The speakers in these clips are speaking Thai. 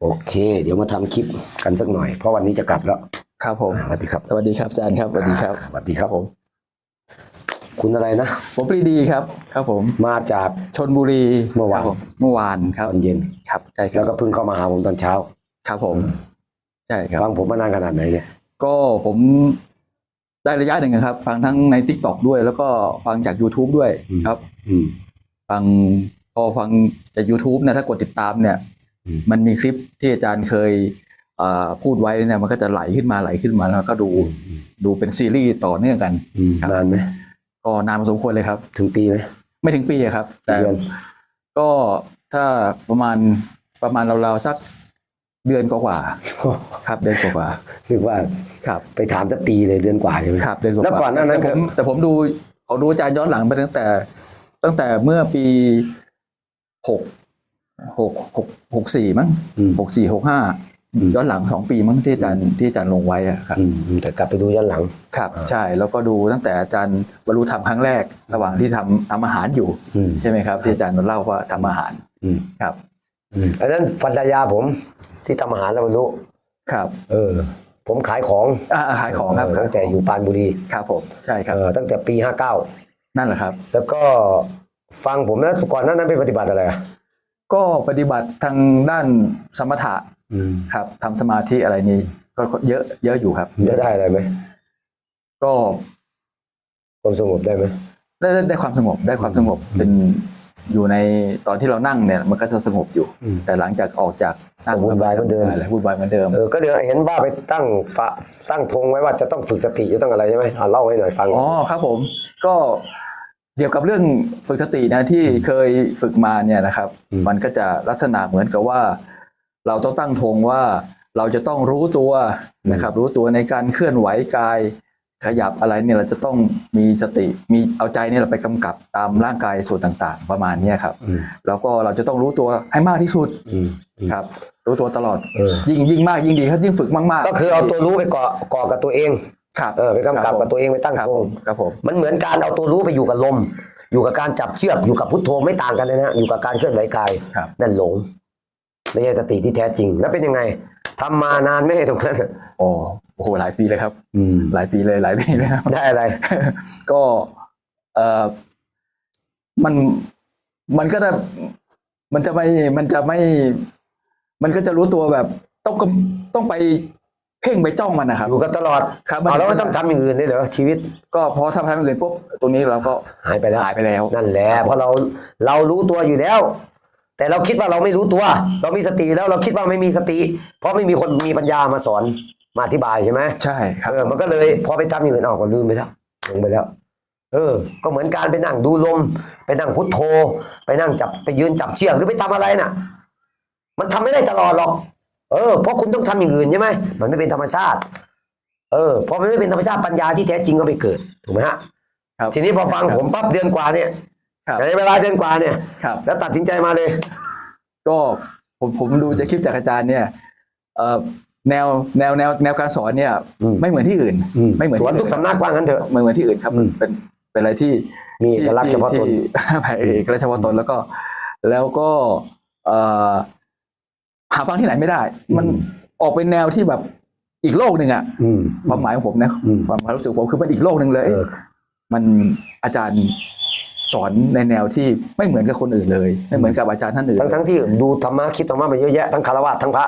โอเค เดี๋ยวมาทำคลิปกันสักหน่อย เพราะวันนี้จะกลับแล้ว ครับผมสวัสดีครับ สวัสดีครับอาจารย์ครับสวัสดีครับสวัสดีครับผม คุณอะไรนะ ผมปรีดีครับ ครับผม มาจากชนบุรีเมื่อวานครับผเมื่อวานคตรับอนเย็นครับใช่ครัแล้บวก็เพิ่งเข้ามาหาผมตอนเช้า ครับผมใช่ครับฟังผมมานานขนาดไหนเนี่ย ก็ผมได้ระยะหนึ่งครับ ฟังทั้งใน t ิ k t o k ด้วย แล้วก็ฟังจาก YouTube ด้วยครับอืมฟังพ อฟังจาก YouTube เนี่ยถ้ากดติดตามเนี่ยอืมมันมีคลิปที่อาจารย์เคยอ่าพูดไว้เนี่ยมันก็จะไหลขึ้นมาไหลขึ้นมาแล้วก็ดูดูเป็นซีรีส์ต่อเนื่องกันอืมครับนานไหมก็นานพอสมควรเลยครับ ถึงปีไหมไม่ถึงปีอะครับ แต่เดือนก็ถ้าประมาณประมาณราวๆสักเดือนกว่าๆครับ เดือนกว่านึกว่าๆครับไปถามจะปีเลยเดือนกว่าใช่ไหมครับเดือนกว่าๆแล้วก่อนหน้านั้นแต่ผมแต่ผมดูเขาดูอาจารย์ย้อนหลังไปตั้งแต่ ตั้งแต่เมื่อปี หกหกหกหกสี่มั้งอืมหกสี่หกห้าอืมย้อนหลังสองปีมั้งที่อาจารย์ที่อาจารย์ลงไว้อะครับอืมอืมแต่กลับไปดูย้อนหลังครับ ใช่แล้วก็ดูตั้งแต่อาจารย์บรรลุธรรมครั้งแรก ระหว่างที่ทำทำอาหารอยู่อืมใช่ไหมครับ ที่อาจารย์เล่าว่าทำอาหารอืมครับอืมอันนั้นฟันดายาผมที่ทำอาหารแล้วมันรู้ครับ เออ ผมขายของอ่าขายของครับเตั้งแต่อยู่ปรานบุรีครับผมใช่ครับเออตั้งแต่ปีห้าเก้านั่นแหละครับ แล้วก็ ฟังผมนะก่อนหน้านั้นไปปฏิบัติอะไรอะก็ปฏิบัติทางด้านสมถะอืมครับทำสมาธิอะไรนี้ ก็เยอะเยอะอยู่ครับ จะได้อะไรไหมก็ความสงบได้ไหมได้ได้ได้ความสงบได้ความสงบเป็นอยู่ในตอนที่เรานั่งเนี่ย มันก็จะสงบอยู่อืมแต่หลังจากออกจากนั่งวุ่นวายเหมือนเดิมอะไรวุ่นวายเหมือนเดิม เออก็เดี๋ยวเห็นว่าไปตั้งฝาตั้งธงไว้ว่าจะต้องฝึกสติจะต้องอะไรใช่ไหมอ่าเล่าให้หน่อยฟังอ๋อครับผมก็ เกี่ยวกับเรื่องฝึกสตินะที่เคยฝึกมาเนี่ยนะครับ มันก็จะลักษณะเหมือนกับว่า เราต้องตั้งธงว่าเราจะต้องรู้ตัวนะครับ รู้ตัวในการเคลื่อนไหวกายขยับอะไรเนี่ยเราจะต้องมีสติมีเอาใจเนี่ยเราไปกำกับตามร่างกายส่วนต่าง ๆ ประมาณเนี้ยครับอืมแล้วก็เราจะต้องรู้ตัวให้มากที่สุดอืมอืมครับ รู้ตัวตลอดเออยิ่งยิ่งมากยิ่งดีครับยิ่งฝึกมากๆ ก็คือเอาตัวรู้ไปเกาะเกาะกับตัวเอง ครับเออไปกำกับกับตัวเองไปตั้งครับธผงมครับผมมันเหมือนการเอาตัวรู้ไปอยู่กับลม อยู่กับการจับเชือกอยู่กับพุทโธไม่ต่างกันเลยนะอยู่กับการเคลื่อนไหวกายครับนั่นหลงไม่ใช่สติที่แท้จริง แล้วเป็นยังไงทำมานานไม่ให้ตรงนั้นโอ้โอ้โหหลายปีเลยครับอืมหลายปีเลยหลายปีเลยครับได้อะไร ก็เออมันมันก็จะมันจะไม่มันจะไม่ มันก็จะรู้ตัวแบบต้องก็ต้องไป เพ่งไปจ้องมันนะครับอยู่กับตลอดครับมันเอาแล้วไม่ต้องทำอย่างอื่นเลยเหรอชีวิตก็พอทำให้มันเกินปุ๊บตรงนี้เราก็หายไปแล้วหายไปแล้วนั่นแหละเพราะเราเรารู้ตัวอยู่แล้ว แต่เราคิดว่าเราไม่รู้ตัว เรามีสติแล้วเราคิดว่าไม่มีสติ เพราะไม่มีคนมีปัญญามาสอนมาอธิบายใช่ไหมใช่ครับเออมันก็เลยพอไปทำอย่างอื่นออกก็ลืมไปแล้วลงไปแล้ว เออ ก็เหมือนการไปนั่งดูลม ไปนั่งพุทโธ ไปนั่งจับไปยืนจับเชือกหรือไปทำอะไรน่ะ มันทำไม่ได้ตลอดหรอก เออเพราะคุณต้องทำอย่างอื่นใช่ไหมมันไม่เป็นธรรมชาติ เออพอมันไม่เป็นธรรมชาติปัญญาที่แท้จริงก็ไม่เกิดถูกไหมฮะครับทีนี้พอฟังผมปั๊บเดือนกว่าเนี่ยครับในเวลาเดือนกว่าเนี่ยครับแล้วตัดสินใจมาเลย ก็ผมผมดูจากคลิปจากอาจารย์เนี่ยเอ่อแนวแนวแนวแนวการสอนเนี่ยอืมไม่เหมือนที่อื่น ไม่เหมือนสวนที่ทุอื่กสำนักว่างั้นเถอะไม่เหมือนที่อื่นครับอืมเป็นเป็นอะไรที่มีเอกลักษณ์เฉพาะตนที่ที่เอกลักษณ์เฉพาะตนแล้วก็ แล้วก็เอ่อหาฟังที่ไหนไม่ได้ มันออกเป็นแนวที่แบบอีกโลกหนึ่งอะอืมความหมายของผมนะอืมความความรู้สึกผมคือมันอีกโลกหนึ่งเลยเออมันอาจารย์สอนในแนวที่ไม่เหมือนกับคนอื่นเลย ไม่เหมือนกับอาจารย์ท่านอื่นทั้งทั้งที่ดูธรรมะคลิปธรรมะมาเยอะแยะทั้งคารวะทั้งพระ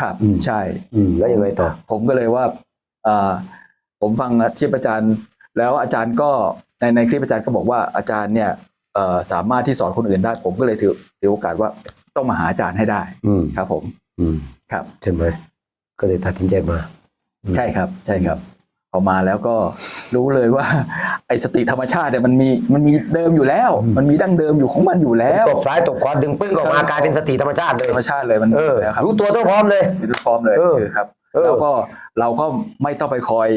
ครับอืมใช่อืมแล้วยังไงต่อผมก็เลยว่าเอ่อผมฟังคลิปอาจารย์ แล้วอาจารย์ก็ในในคลิปอาจารย์ก็บอกว่าอาจารย์เนี่ยเอ่อ สามารถที่สอนคนอื่นได้ ผมก็เลยถือถือโอกาสว่าต้องมาหาอาจารย์ให้ได้อืมครับ ผม อืมครับใช่ไหมก็เลยตัดสินใจมาอืมใช่ครับ ใช่ครับพอมาแล้วก็รู้เลยว่า ไอ้สติธรรมชาติเนี่ยมันมีมันมีเดิมอยู่แล้ว มันมีดั้งเดิมอยู่ของมันอยู่แล้วตบซ้ายตบขวาดึงปึ้งออกมาครับกลายเป็นสติธรรมชาติเลยธรรมชาติเลยมันเออแล้วครับรู้ตัวต้องพร้อมเลยมีทุกพร้อมเลยเออคือครับเออแล้วก็เราก็ไม่ต้องไปคอย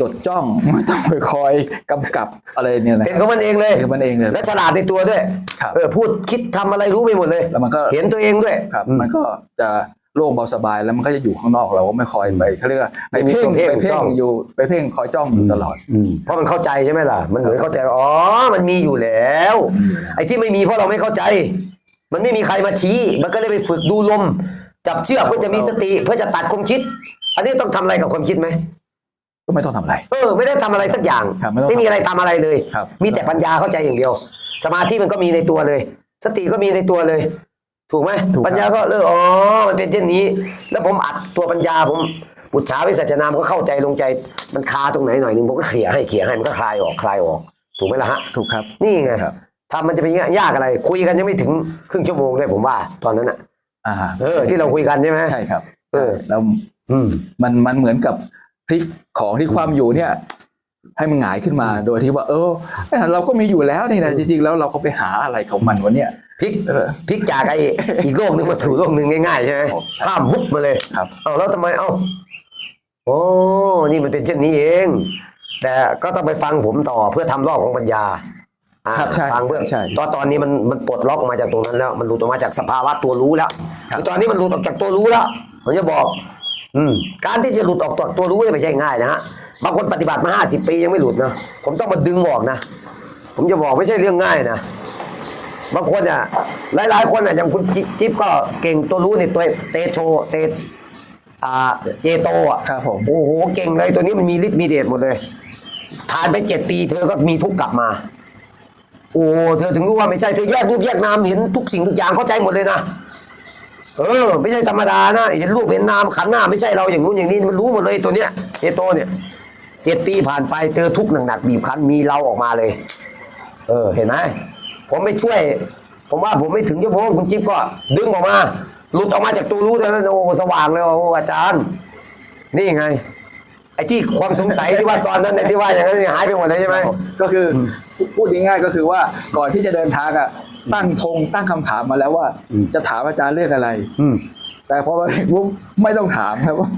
จดจ้องไม่ต้องไปคอยกำกับอะไรเนี่ยนะเป็นของมันเองเลยเป็นมันเองเลยและฉลาดในตัวด้วยครับเออพูดคิดทำอะไรรู้ไปหมดเลย แล้วมันก็เห็นตัวเองด้วยครับอืมมันก็จะโล่งเบาสบายแล้วมันก็จะอยู่ข้างนอกเราก็ไม่คอยไปเขาเรียกว่าไปไม่มีเพ่งตัวเพ่งไปเพ่จ้งองอยู่ไปเพ่งคอยจ้องอยู่ตลอดอืมเพราะมันเข้าใจใช่ไหมล่ะ มันเหมือนเข้าใจว่าอ๋อ มันมีอยู่แล้ว ไอ้ที่ไม่มีเพราะเราไม่เข้าใจ มันไม่มีใครมาชี้ มันก็เลยไปฝึกดูลม จับเชือกเพื่อจะมีสติเพื่อจะตัดความคิด อันนี้ต้องทำอะไรกับความคิดไหม ก็ไม่ต้องทำอะไร เออไม่ได้ทำอะไรสักอย่างครับไม่ต้องไม่มีอะไรทำอะไรเลย ครับ มีแต่ปัญญาเข้าใจอย่างเดียว สมาธิมันก็มีในตัวเลย สติก็มีในตัวเลย ถูกไหมถูกครับ ปัญญาก็เอออ๋อมันเป็นเช่นนี้ แล้วผมอัดตัวปัญญาผมบุตรฉาวิสัชนามก็เข้าใจลงใจมันคาตรงไหนหน่อยหนึงผมก็เขี่ยให้เขี่ยให้มันก็คลายออกคลายออก ถูกไหมล่ะฮะ ถูกครับ นี่ไงครับ ทำมันจะเป็นยากอะไร คุยกันยังไม่ถึงครึ่งชั่วโมงเลยผมว่า ตอนนั้นอะอ่าฮะเออที่เราคุยกันใช่ไหม ใช่ครับเออ แล้วอืม มันมันเหมือนกับ พลิกของที่ความอยู่เนี่ย ให้มันหงายขึ้นมาโดยที่ว่า เออเอ้ยเราก็มีอยู่แล้วนี่นะจริงๆแล้วเราก็ไปหาอะไรของมันวะเนี่ยพลิกเออพลิกจากไอ้อีกโลกหนึ่งมาสู่โลกหนึ่งง่ายๆใช่ไหมครับข้ามวุบมาเลยครับเอาแล้วทำไมเอ้าโอ้นี่มันเป็นเช่นนี้เอง แต่ก็ต้องไปฟังผมต่อเพื่อทำรอบของปัญญาอ่าครับใช่ฟังเพื่อใช่ตอนตอนนี้มันมันปลดล็อกออกมาจากตรงนั้นแล้ว มันหลุดออกมาจากสภาวะตัวรู้แล้วครับคือตอนนี้มันหลุดออกจากตัวรู้แล้วผมจะบอก อืมการที่จะหลุดออกจากตัวรู้เนี่ยไม่ใช่ง่ายนะฮะบางคนปฏิบัติมาห้าสิบปียังไม่หลุดนะผมต้องมาดึงออกนะ ผมจะบอกไม่ใช่เรื่องง่ายนะบางคนอะหลายๆคนอะอย่างคุณจิ๊บจิ๊บก็เก่งตัวรู้ในตัวเตโชเตอ่าเจโตอะครับผมโอ้โหเก่งเลยตัวนี้มันมีฤทธิ์มีเดชหมดเลยผ่านไปเจ็ดปี เธอก็มีทุกข์กลับมา โอ้เธอถึงรู้ว่าไม่ใช่เธอแยกรูปแยกนามเห็นทุกสิ่งทุกอย่างเข้าใจหมดเลยนะ เออ ไม่ใช่ธรรมดานะเห็นรูปเห็นนามขันธ์หน้า ไม่ใช่เราอย่างนู้นอย่างนี้มันรู้หมดเลยตัวเนี้ยเจโตเนี่ยเจ็ดปีผ่านไปเจอทุกข์หนักๆบีบคั้นมีเราออกมาเลย เออเห็นไหมผมไม่ช่วย ผมว่าผมไม่ถึงชั่วโมงคุณจิ๊บก็ ดึงออกมาหลุดออกมาจากตัวรู้แล้วโอ้สว่างเลยโอ้อาจารย์ นี่ไงไอ้ที่ความสงสัยที่ว่าตอนนั้นเนี่ยที่ว่าอย่างนั้นเนี่ยหายไปหมดเลยใช่ไหมครับผมก็คืออพูดง่ายๆก็คือว่าก่อนที่จะเดินทางอะ ตั้งธงตั้งคำถามมาแล้วว่าอืมจะถามอาจารย์เรื่องอะไร อืมแต่พอมาถึงปุ๊บไม่ต้องถามครับว่า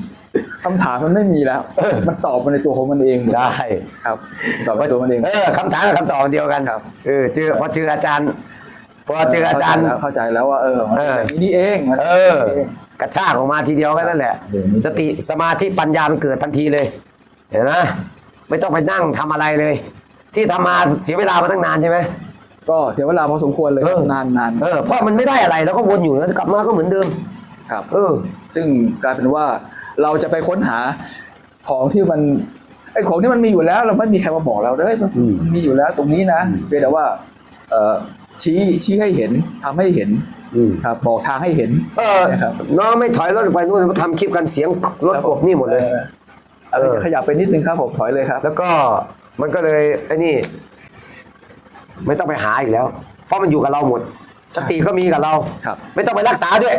คำถามมันไม่มีแล้วเออมันตอบมาในตัวของมันเองใช่ครับ ตอบในตัวมันเองเออคำถามกับคำตอบเดียวกันครับเออเจอพอเจออาจารย์ พอเจออาจารย์เข้าใจแล้วเข้าใจแล้วว่าเออมันเป็นแบบนี้นี่เองมันเออกระชากออกมาทีเดียวแค่นั้นแหละเดี๋ยวนี้สติสมาธิปัญญามันเกิดทันทีเลย เห็นไหมไม่ต้องไปนั่งทำอะไรเลย ที่ทำมาเสียเวลามาตั้งนานใช่ไหม ก็เสียเวลาพอสมควรเลยเออ นานนานเออเพราะมันไม่ได้อะไรแล้วก็วนอยู่แล้วกลับมาก็เหมือนเดิม ครับ เออ ซึ่งกลายเป็นว่าเราจะไปค้นหาของที่มันไอ้ของที่มันมีอยู่แล้ว เราไม่มีใครมาบอกเราเอ้ยมันอืมมันมีอยู่แล้วตรงนี้นะเพียงแต่ว่า เอ่อชี้ชี้ให้เห็นทำให้เห็นอืมครับบอกทางให้เห็น เออนะครับ น้องไม่ถอยรถไปนู่นมาทำคลิปกันเสียงรถกบนี่หมดเลยอออะไรจะขยับไปนิดนึงครับผมถอยเลยครับ แล้วก็มันก็เลยไอ้นี่ ไม่ต้องไปหาอีกแล้ว เพราะมันอยู่กับเราหมด สติก็มีกับเรา ครับ ไม่ต้องไปรักษาด้วย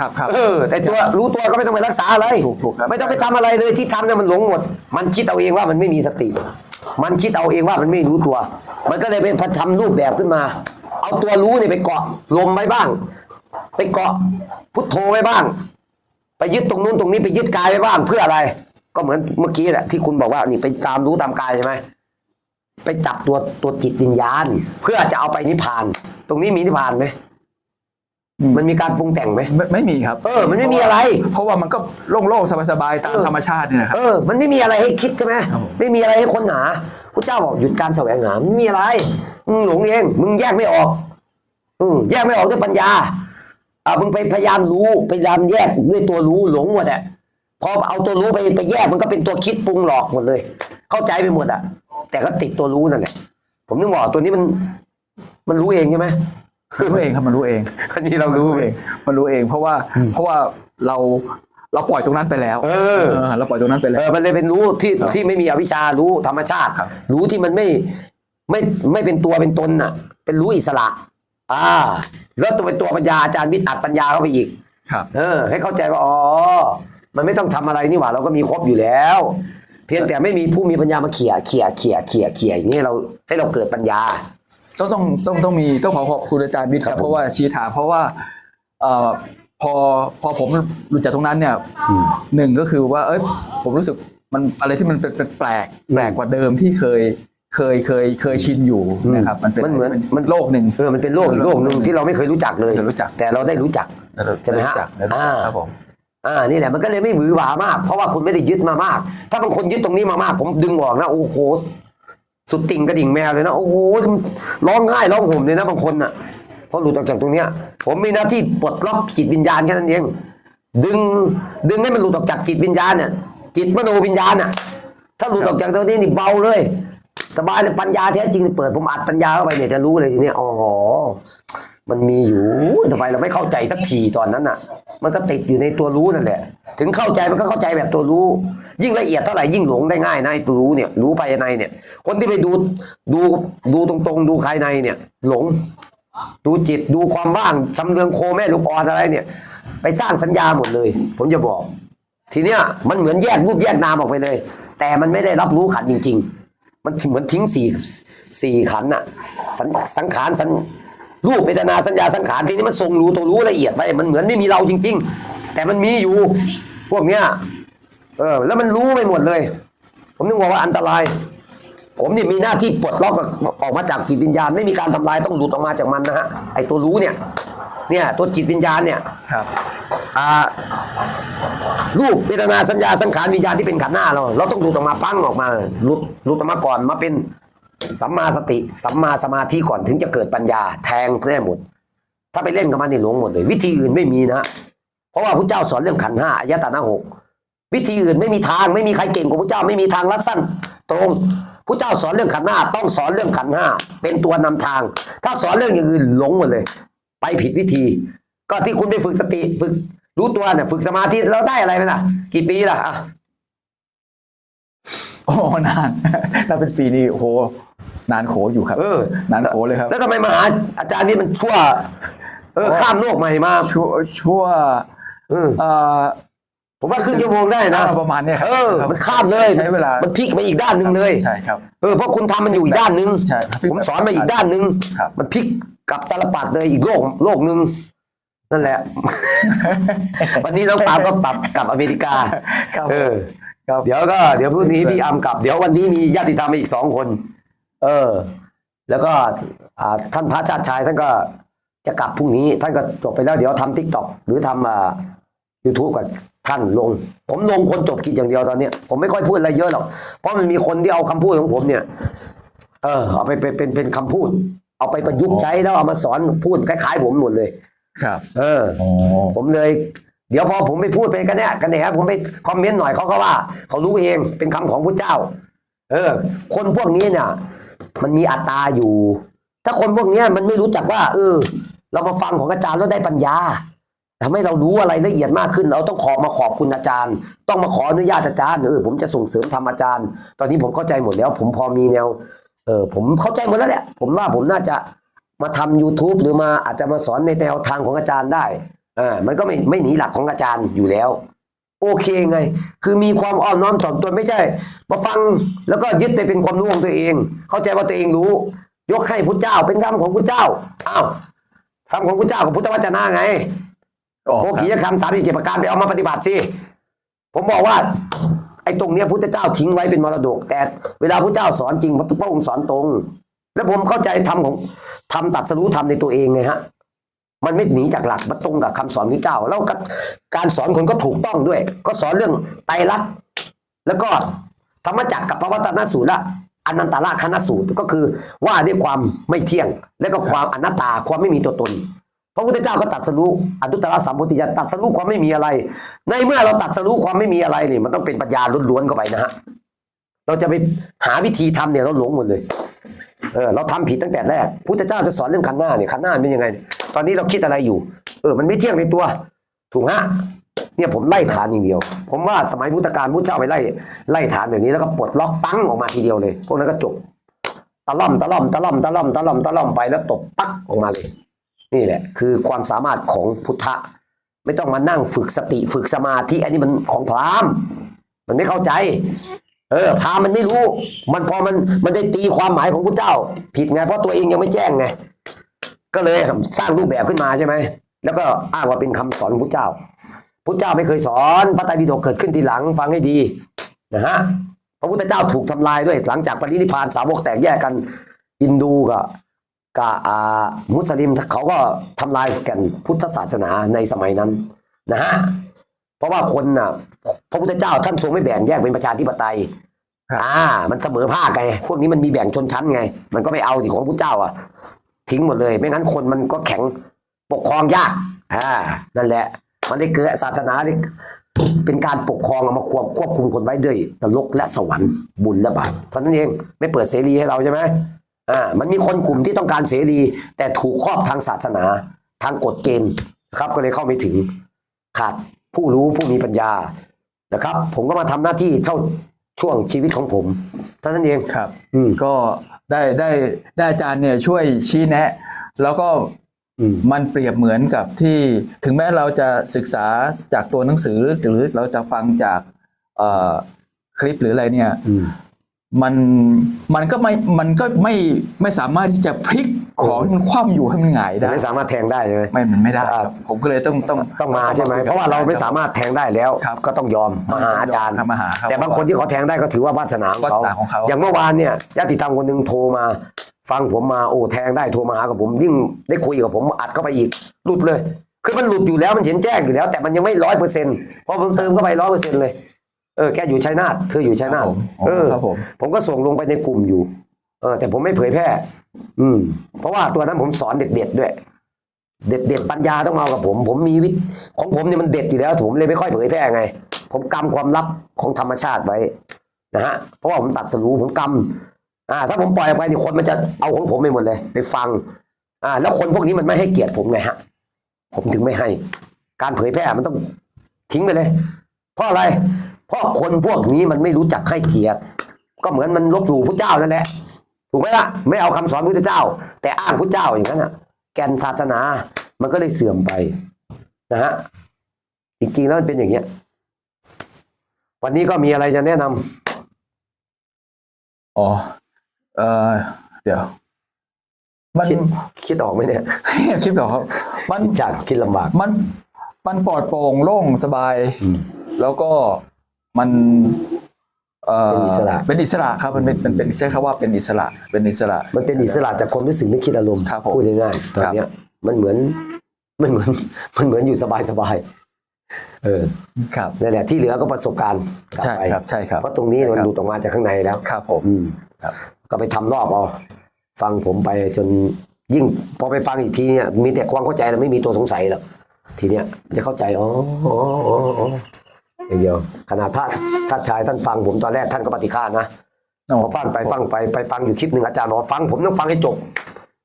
ครับครับ เออ แต่ตัวรู้ตัวก็ไม่ต้องไปรักษาอะไรถูกถูกครับ ไม่ต้องไปทำอะไรเลยที่ทำเนี่ยมันหลงหมด มันคิดเอาเองว่ามันไม่มีสติ มันคิดเอาเองว่ามันไม่รู้ตัว มันก็เลยเป็นพันธำรูปแบบขึ้นมา เอาตัวรู้เนี่ยไปเกาะลมไว้บ้าง ไปเกาะพุทโธไว้บ้าง ไปยึดตรงนู้นตรงนี้ไปยึดกายไว้บ้างเพื่ออะไร ก็เหมือนเมื่อกี้แหละที่คุณบอกว่านี่ไปตามรู้ตามกายใช่ไหม ไปจับตัวตัวจิตวิญญาณ เพื่อจะเอาไปนิพพาน ตรงนี้มีนิพพานไหมอืมมันมีการปรุงแต่งไหมไม่ไม่มีครับ เออ มันไม่มีอะไร เพราะว่ามันก็โล่งๆสบายๆตามเออธรรมชาติเนี่ยนะครับเออมันไม่มีอะไรให้คิดใช่ไหมครับผมไม่มีอะไรให้ค้นหาพระเจ้าบอกหยุดการแสวงหาไม่มีอะไรมึงหลงเองมึงแยกไม่ออกอืมแยกไม่ออกด้วยปัญญาอ่ามึงไปพยายามรู้พยายามแยกด้วยตัวรู้หลงหมดอะพอเอาตัวรู้ไปไปแยกมันก็เป็นตัวคิดปรุงหลอกหมดเลย เข้าใจไปหมดอะแต่ก็ติดตัวรู้นั่นแหละผมนึกบอกตัวนี้มัน มันรู้เองใช่ไหมมันรู้เองครับมันรู้เองอันนี้เรารู้เองมันรู้เอง เพราะว่า เพราะว่าเราเราปล่อยตรงนั้นไปแล้ว เออ เราปล่อยตรงนั้นไปแล้เอวอมันเลยเป็นรู้ที่ครับที่ไม่มีอวิชชารู้ธรรมชาติครับรู้ที่มันไม่ไม่ไม่เป็นตัวเป็นตนน่ะ เป็นรู้อิสระ อ่า แล้วตัวเป็นตัวปัญญาอาจารย์วิทย์อัดปัญญาเข้าไปอีก ครับ เออ ให้เข้าใจว่า อ๋อ มันไม่ต้องทำอะไรนี่หว่า เราก็มีครบอยู่แล้ว เพียงแต่ไม่มีผู้มีปัญญามาเขี่ยเขี่ยเขี่ยเขี่ยเขี่ยอย่างนี้เราให้เราเกิดปัญญา ต้องต้องต้องต้องมีต้องขอขอบคุณอาจารย์มิตรคครัรับบผมเพราะว่าชี้ถามเพราะว่าเอ่อพอพอผมหลุดจากตรงนั้นเนี่ยหนึ่งก็คือว่า เอ้ยผมรู้สึกมันอะไรที่มันเป็นเป็นแปลกแปลกกว่าเดิมที่เคยเคยเคยเคยชินอยู่นะครับมันเป็นมันเหมือนมันมันโลกหนึ่งเออมันเป็นโลกอีกโลกหนึ่งที่เราไม่เคยรู้จักเลยไม่เคยรู้จักแต่เราได้รู้จักใช่ไหมฮะด้รู้จักได้รู้จักอ่าครับผม อ่านี่แหละมันก็เลยไม่หวือหวามาก เพราะว่าคุณไม่ได้ยึดมามาก ถ้าบางคนยึดตรงนี้มามาก ผมดึงออกนะโอ้โหสุดติ่งกระดิ่งแมวเลยนะโอ้โหร้องไห้ร้องห่มเลยนะบางคนน่ะพอหลุดออกจากตรงเนี้ย ผมมีหน้าที่ปลดล็อกจิตวิญญาณแค่นั้นเองดึงดึงให้มันหลุดออกจากจิตวิญญาณเนี่ยจิตมโนวิญญาณน่ะ ถ้าหลุดออกจากตัวนี้นี่เบาเลย สบายเลยปัญญาแท้จริงเปิดผมอัดปัญญาเข้าไปเนี่ยจะรู้เลยทีเนี้ยอ๋อ มันมีอยู่ทำไมเราไม่เข้าใจสักทีตอนนั้นน่ะ มันก็ติดอยู่ในตัวรู้นั่นแหละ ถึงเข้าใจมันก็เข้าใจแบบตัวรู้ ยิ่งละเอียดเท่าไหร่ยิ่งหลงได้ง่ายนะไอ้ตัวรู้เนี่ย รู้ภายในเนี่ย คนที่ไปดูดูดูตรงๆ ดูภายในเนี่ย หลง ดูจิตดูความว่างชำเลืองโคแม่ลูกอ่อนอะไรเนี่ย ไปสร้างสัญญาหมดเลย ผมจะบอก ทีเนี้ยมันเหมือนแยกรูปแยกนามออกไปเลย แต่มันไม่ได้รับรู้ขันจริง ๆ มันเหมือนทิ้งสี่สี่ขันธ์น่ะสังสังขารสัญ รูปเวทนาสัญญาสังขารทีนี้มันทรงรู้ตัวรู้ละเอียดไปมันเหมือนไม่มีเราจริง ๆ แต่มันมีอยู่ พวกเนี้ยเออ แล้วมันรู้ไปหมดเลย ผมนึกว่าว่าอันตราย ผมนี่มีหน้าที่ปลดล็อกออกมาจากจิตวิญญาณ ไม่มีการทำลายต้องหลุดออกมาจากมันนะฮะไอ้ตัวรู้เนี่ย เนี่ย ตัวจิตวิญญาณเนี่ยครับอ่ารูปเวทนาสัญญาสังขารวิญญาณที่เป็นขันธ์หน้าเรา เราต้องหลุดออกมาปั้งออกมาหลุดหลุดออกมาก่อนมาเป็น สัมมาสติสัมมาสมาธิก่อนถึงจะเกิดปัญญาแทงได้หมด ถ้าไปเล่นกับมันนี่หลงหมดเลย วิธีอื่นไม่มีนะ เพราะว่าพระเจ้าสอนเรื่องขันห้าอายตนะหกวิธีอื่นไม่มีทางไม่มีใครเก่งกว่าพระเจ้าไม่มีทางลัดสั้นตรงพระเจ้าสอนเรื่องขันห้าต้องสอนเรื่องขันห้าเป็นตัวนำทาง ถ้าสอนเรื่องอย่างอื่นหลงหมดเลย ไปผิดวิธี ก็ที่คุณไปฝึกสติฝึกรู้ตัวเนี่ยฝึกสมาธิแล้วได้อะไรไหมล่ะ กี่ปีล่ะโอ้นานถ้าเป็นปีนี้โอ้โห นานโขอยู่ครับเออ นานโขเลยครับ แล้วทำไมมาหาอาจารย์นี่มันชั่ว เออ ข้ามโลกใหม่มาชั่วชั่วเออเอ่อผมว่าครึ่งชั่วโมงได้นะ ประมาณเนี้ยครับเออ ครับมันข้ามเลยใช้เวลามันพลิกไปอีกด้านหนึ่งเลย ใช่ครับ เออ เพราะคุณทำมันอยู่อีกด้านหนึ่งใช่พลิกผมสอนมาอีกด้านหนึ่งครับ มันพลิกกลับตาลปัดเลยอีกโลกโลกหนึ่งนั่นแหละ วันนี้น้องปาล์มก็ปรับกลับอเมริกา ครับ เออ ครับ เดี๋ยวก็เดี๋ยวพรุ่งนี้พี่อัมกลับ เดี๋ยววันนี้มีญาติธรรมอีกสองคน เออ แล้วก็อ่าท่านพระชาติชายท่านก็จะกลับพรุ่งนี้ ท่านก็จบไปแล้วเดี๋ยวทำทิกตอกหรือทำอ่ายูทูบกับท่านลง ผมลงคนจบกิจอย่างเดียวตอนเนี้ยผมไม่ค่อยพูดอะไรเยอะหรอก เพราะมันมีคนที่เอาคำพูดของผมเนี่ย เออ เอาไปเป็นเป็นเป็นคำพูด เอาไปประยุกต์ใช้แล้วเอามาสอนพูดคล้ายๆ ผมหมดเลย ครับ เออโอ้ผมเลยเดี๋ยวพอผมไปพูดไปกันเนี่ยกันเนี่ยผมไปคอมเมนต์หน่อยเขาก็ว่า เขารู้เองเป็นคำของพระเจ้า เออ คนพวกนี้เนี่ย มันมีอัตตาอยู่ ถ้าคนพวกเนี้ยมันไม่รู้จักว่า เออ เรามาฟังของอาจารย์แล้วได้ปัญญาทำให้เรารู้อะไรละเอียดมากขึ้น เราต้องขอมาขอบคุณอาจารย์ ต้องมาขออนุญาตอาจารย์เออผมจะส่งเสริมทำอาจารย์ ตอนนี้ผมเข้าใจหมดแล้ว ผมพอมีแนว เออผมเข้าใจหมดแล้วแหละผมว่าผมน่าจะมาทำ YouTube หรือมาอาจจะมาสอนในแนวทางของอาจารย์ได้เออมันก็ไม่ไม่หนีหลักของอาจารย์อยู่แล้ว โอเคไง คือมีความอ่อนน้อมถ่อมตนไม่ใช่ มาฟังแล้วก็ยึดไปเป็นความรู้ของตัวเอง เข้าใจว่าตัวเองรู้ ยกให้พุทธเจ้าเป็นคำของพุทธเจ้าอ้าวคำของพุทธเจ้ากับพุทธวจนะไงอ๋อโอขียคำสามสิบเจ็ดประการไปเอามาปฏิบัติสิผมบอกว่า ไอ้ตรงเนี้ยพุทธเจ้าทิ้งไว้เป็นมรดก แต่เวลาพุทธเจ้าสอนจริงพระองค์สอนตรง แล้วผมเข้าใจธรรมของทำตัดสรู้ธรรมในตัวเองไงฮะ มันไม่หนีจากหลักมันตรงกับคำสอนพระเจ้า แล้วก็การสอนคนก็ถูกต้องด้วย ก็สอนเรื่องไตรลักษณ์แล้วก็ธรรมจักรกับปวัตนสูตรละอนันตาราคณสูตรก็คือว่าด้วยความไม่เที่ยง และก็ความอนัตตาความไม่มีตัวตน พระพุทธเจ้าก็ตัดสรู้อนุตตรสัมพุทธิยาตัดสรู้ความไม่มีอะไร ในเมื่อเราตัดสรู้ความไม่มีอะไรนี่มันต้องเป็นปัญญาล้วนๆเข้าไปนะฮะเราจะไปหาวิธีทำเนี่ยเราหลงหมดเลย เออเราทำผิดตั้งแต่แรกพุทธเจ้าจะสอนเรื่องขันหน้าเนี่ยขันหน้าเป็นยังไง ตอนนี้เราคิดอะไรอยู่ เออ มันไม่เที่ยงในตัว ถูกฮะเนี่ยผมไล่ฐานอย่างเดียว ผมว่าสมัยพุทธกาลพุทธเจ้าไปไล่ไล่ฐานแบบนี้แล้วก็ปลดล็อกปังออกมาทีเดียวเลย พวกนั้นก็จบตะล่อมตะล่อมตะล่อมตะล่อมตะล่อมตะล่อมไปแล้วตบปักออกมาเลย นี่แหละ คือความสามารถของพุทธะไม่ต้องมานั่งฝึกสติฝึกสมาธิอันนี้มันของพราหมณ์มันไม่เข้าใจ เออพราหมณ์มันไม่รู้ มันพอมันมันได้ตีความหมายของพระเจ้า ผิดไงเพราะตัวเองยังไม่แจ้งไงก็เลยสร้างรูปแบบขึ้นมาใช่ไหมแล้วก็อ้างว่าเป็นคำสอนของพระเจ้าพระเจ้าไม่เคยสอนพระไตรปิฎกเกิดขึ้นทีหลังฟังให้ดีนะฮะพระพุทธเจ้าถูกทำลายด้วยหลังจากปรินิพพานสาวกแตกแยกกันอินดูกับกับอ่ามุสลิมเขาก็ทำลายกันพุทธศาสนาในสมัยนั้นนะฮะ เพราะว่าคนน่ะพระพุทธเจ้าท่านทรงไม่แบ่งแยกเป็นประชาธิปไตยอ่า มันเสมอภาคไงพวกนี้มันมีแบ่งชนชั้นไง มันก็ไม่เอาสิของพระเจ้าอะ ทิ้งหมดเลย ไม่งั้นคนมันก็แข็งปกครองยากอ่านั่นแหละ มันได้เกิดศาสนานี่เป็นการปกครองเอามาควบควบคุมคนไว้ด้วยนรกและสวรรค์บุญและบาปเท่านั้นเองไม่เปิดเสรีให้เราใช่ไหมอ่ามันมีคนกลุ่มที่ต้องการเสรี แต่ถูกครอบทางศาสนา ทางกฎเกณฑ์นะครับก็เลยเข้าไม่ถึงขาด ผู้รู้ผู้มีปัญญานะครับ ผมก็มาทำหน้าที่เท่าช่วงชีวิตของผมเท่านั้นเองครับ อืมก็ได้ได้ได้อาจารย์เนี่ยช่วยชี้แนะ แล้วก็อืมมันเปรียบเหมือนกับที่ถึงแม้เราจะศึกษาจากตัวหนังสือหรือเราจะฟังจากเอ่อคลิปหรืออะไรเนี่ยอื มมันมันก็ไม่มันก็ไม่ไม่สามารถที่จะพลิกของมันคว่ำอยู่ให้มันหงายได้ไม่สามารถแทงได้ใช่ไหมไม่มันไม่ได้คครัรับบผมก็เลยต้องต้องต้องมาใช่ไหมเพราะว่าเราไม่สามารถแทงได้แล้วครับก็ต้องยอมมาหาอาจารย์ครับมาหาครับแต่บางคนที่เขาแทงได้ก็ถือว่าวาสนาของเขาวาสนาของเขาอย่างเมื่อวานเนี่ยญาติธรรมคนหนึ่งโทรมา ฟังผมมาโอ้แทงได้โทรมาหากับผมยิ่งได้คุยกับผมอัดเข้าไปอีกหลุดเลย คือมันหลุดอยู่แล้วมันเห็นแจ้งอยู่แล้ว แต่มันยังไม่ร้อยเปอร์เซ็นต์พอผมเติมเข้าไปร้อยเปอร์เซ็นต์เลย เออแกอยู่ชัยนาทเธออยู่ชัยนาทครับผมเออครับผมผมก็ส่งลงไปในกลุ่มอยู่ เออ แต่ผมไม่เผยแพร่ อืม เพราะว่าตัวนั้นผมสอนเด็ดๆด้วย เด็ดเด็ดๆปัญญาต้องมากับผม ผมมีวิทย์ของผมเนี่ยมันเด็ดอยู่แล้วผมเลยไม่ค่อยเผยแพร่ไง ผมกำความลับของธรรมชาติไว้นะฮะเพราะว่าผมตัดสรู้ผมกำอ่า ถ้าผมปล่อยออกไปนี่คนมันจะเอาของผมไปหมดเลย ไปฟัง อ่า แล้วคนพวกนี้มันไม่ให้เกียรติผมไงฮะ ผมถึงไม่ให้ การเผยแพร่มันต้องทิ้งไปเลย เพราะอะไร เพราะคนพวกนี้มันไม่รู้จักให้เกียรติ ก็เหมือนมันลบหลู่พระเจ้านั่นแหละ ถูกไหมล่ะ ไม่เอาคำสอนพระเจ้า แต่อ้างพระเจ้าอย่างนั้นอะ แก่นศาสนา มันก็เลยเสื่อมไปนะฮะ จริงๆแล้วมันเป็นอย่างเงี้ย วันนี้ก็มีอะไรจะแนะนำอ๋อ เออเดี๋ยวมันคิดคิดออกไหมเนี่ย คิดแบบครับ มันจากคิดลำบาก มัน มันปลอดโปร่งโล่งสบายอืมแล้วก็ มันเอ่อเป็นอิสระ เป็นอิสระครับมันเป็นมันเป็นใช้คำว่าเป็นอิสระ เป็นอิสระ มันเป็นอิสระจากความรู้สึกนึกคิดอารมณ์ครับผมพูดง่ายๆตอนครับเนี้ยมันเหมือนมันเหมือนมันเหมือนอยู่สบายๆเออครับนั่นแหละที่เหลือก็ประสบการณ์กลัใช่ไปครับใช่ครับเพราะตรงนี้มันใช่ครับหลุดออกมาจากข้างในแล้วครับผมอืมครับ ก็ไปทำรอบเอาฟังผมไปจนยิ่งพอไปฟังอีกทีเนี่ยมีแต่ความเข้าใจแล้วไม่มีตัวสงสัยหรอกทีเนี้ยจะเข้าใจอ๋ออ๋ออ๋อ อ๋ออย่างเดียวขนาดพระท่านชายท่านฟังผมตอนแรกท่านก็ปฏิฆาตนะโอ้พอฟังไปฟังไปไปฟังอยู่คลิปหนึ่งอาจารย์บอกว่าฟังผมต้องฟังให้จบ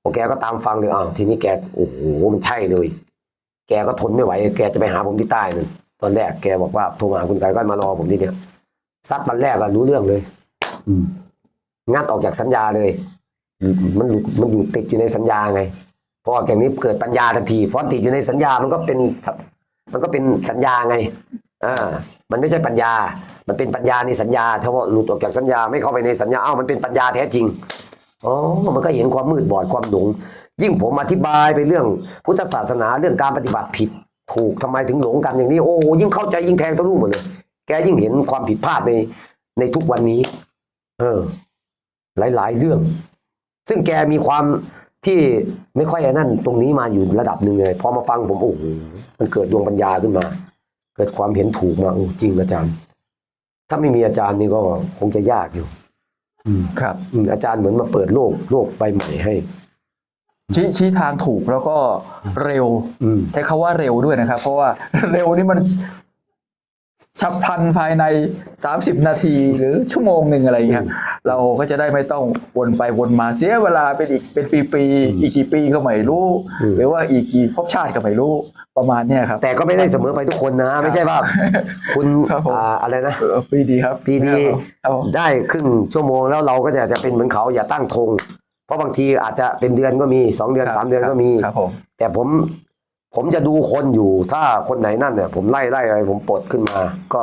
โอแกก็ตามฟังเลยอ้าวทีนี้แกโอ้โหมันใช่เลย แกก็ทนไม่ไหว แกจะไปหาผมที่ใต้นั่นตอนแรกแกบอกว่าโทรมาหาคุณไก่ก็มารอผมที่เนี่ยซัดวันแรกก็รู้เรื่องเลย อืมงัดออกจากสัญญาเลย มันหลุดมันอยู่ติดอยู่ในสัญญาไงพอออกจากนี้เกิดปัญญาทันทีเพราะติดอยู่ในสัญญามันก็เป็นสัมันก็เป็นสัญญาไง อ่ามันไม่ใช่ปัญญา มันเป็นปัญญาในสัญญาถ้าว่าหลุดออกจากสัญญาไม่เข้าไปในสัญญาอ้าวมันเป็นปัญญาแท้จริงอ๋อมันก็เห็นความมืดบอดความหลงยิ่งผมอธิบายไปเรื่องพุทธศาสนาเรื่องการปฏิบัติผิด ถูกทำไมถึงหลงกันอย่างนี้ โอ้ยิ่งเข้าใจยิ่งแทงทะลุหมดเลย แกยิ่งเห็นความผิดพลาดในในทุกวันนี้ เออ หลาย ๆ เรื่อง ซึ่งแกมีความที่ไม่ค่อยนั่น ตรงนี้มาอยู่ระดับหนึ่งเลยพอมาฟังผมโอ้โหมันเกิดดวงปัญญาขึ้นมา กิดความเห็นถูกมาโอ้จริงอาจารย์ ถ้าไม่มีอาจารย์นี่ก็คงจะยากอยู่ครับอืมอาจารย์เหมือนมาเปิดโลกโลกใบใหม่ให้ ชี้ชี้ทางถูกแล้วก็เร็วอืมใช้คาว่าเร็วด้วยนะครับ เพราะว่าเร็วนี่มัน ฉับพลันภายใน 30 นาทีหรือชั่วโมงหนึ่งอะไรอย่างเงี้ยเราก็จะได้ไม่ต้องวนไปวนมาเสียเวลาเป็นอีกเป็นปีๆอีกกี่ปีก็ไม่รู้อืมหรือว่าอีกกี่ภพชาติก็ไม่รู้ประมาณเนี้ยครับ แต่ก็ไม่ได้เสมอไปทุกคนนะ ไม่ใช่ว่าคุณครับผมอ่าอะไรนะเออปีดีครับปีดีครับผมได้ครึ่งชั่วโมงแล้วเราก็จะจะเป็นเหมือนเขาอย่าตั้งธงเพราะบางทีอาจจะเป็นเดือนก็มีสองเดือนครับสามเดือนก็มีครับผมแต่ผม ผมจะดูคนอยู่ ถ้าคนไหนนั่นเนี่ยผมไล่ไล่อะไรผมปลดขึ้นมา ก็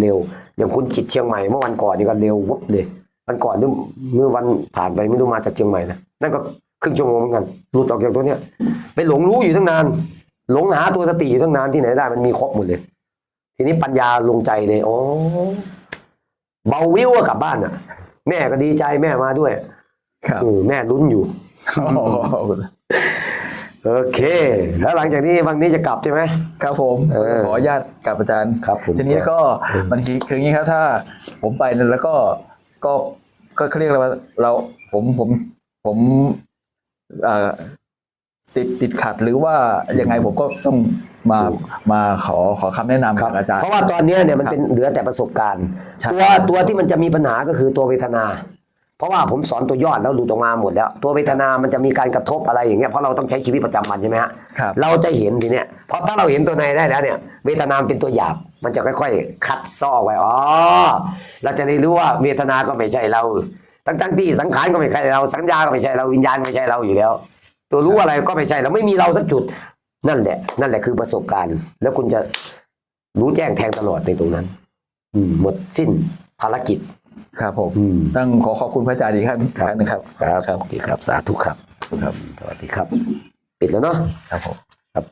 เร็ว อย่างคุณจิตรเชียงใหม่เมื่อวันก่อนนี่ก็เร็ววุบเลยวันก่อนนี่เมื่อวันผ่านไปไม่รู้มาจากเชียงใหม่นะนั่นก็ครึ่งชั่วโมงเหมือนกันหลุดออกจากตัวเนี้ยไปหลงรู้อยู่ตั้งนาน หลงหาตัวสติอยู่ตั้งนานที่ไหนได้มันมีครบหมดเลย ทีนี้ปัญญาลงใจเลยอ๋อเบาวิวอะกลับบ้านอะ แม่ก็ดีใจแม่มาด้วย ครับเออแม่ลุ้นอยู่ โอเค แล้วหลังจากนี้วันนี้จะกลับใช่ไหม ครับผมเออขออนุญาตกับอาจารย์ครับผมทีนี้ก็มันคือคืออย่างนี้ครับ ถ้าผมไปแล้วก็ก็ก็เขาเรียกอะไรว่าเราผมผมผมเอ่อติดติดขัดหรือว่ายังไงผมก็ต้องมามาขอขอคำแนะนำจากอาจารย์ เพราะว่าตอนเนี้ยเนี่ยมันเป็นเหลือแต่ประสบการณ์ใช่ตัวตัวที่มันจะมีปัญหาก็คือตัวเวทนา เพราะว่าผมสอนตัวยอดแล้วหลุดออกมาหมดแล้ว ตัวเวทนามันจะมีการกระทบอะไรอย่างเงี้ยเพราะเราต้องใช้ชีวิตประจำวันใช่ไหมฮะครับเราจะเห็นทีเนี้ยเพราะถ้าเราเห็นตัวในได้แล้วเนี่ย เวทนามันเป็นตัวหยาบมันจะค่อยๆ คัดซ่อไว้อ๋อเราจะได้รู้ว่าเวทนาก็ไม่ใช่เราทั้งๆที่สังขารก็ไม่ใช่เราสัญญาก็ไม่ใช่เราวิญญาณก็ไม่ใช่เราอยู่แล้ว ตัวรู้อะไรก็ไม่ใช่เราไม่มีเราสักจุดนั่นแหละ นั่นแหละคือประสบการณ์ แล้วคุณจะรู้แจ้งแทงตลอดในตรงนั้นอืมหมดสิ้นภารกิจ ครับผมอืมต้องขอขอบคุณพระอาจารย์อีกครั้งครั้งหนึงครับครับครับ โอเคครับ สาธุครับ ครับ สวัสดีครับ ปิดแล้วเนาะครับผม ครับ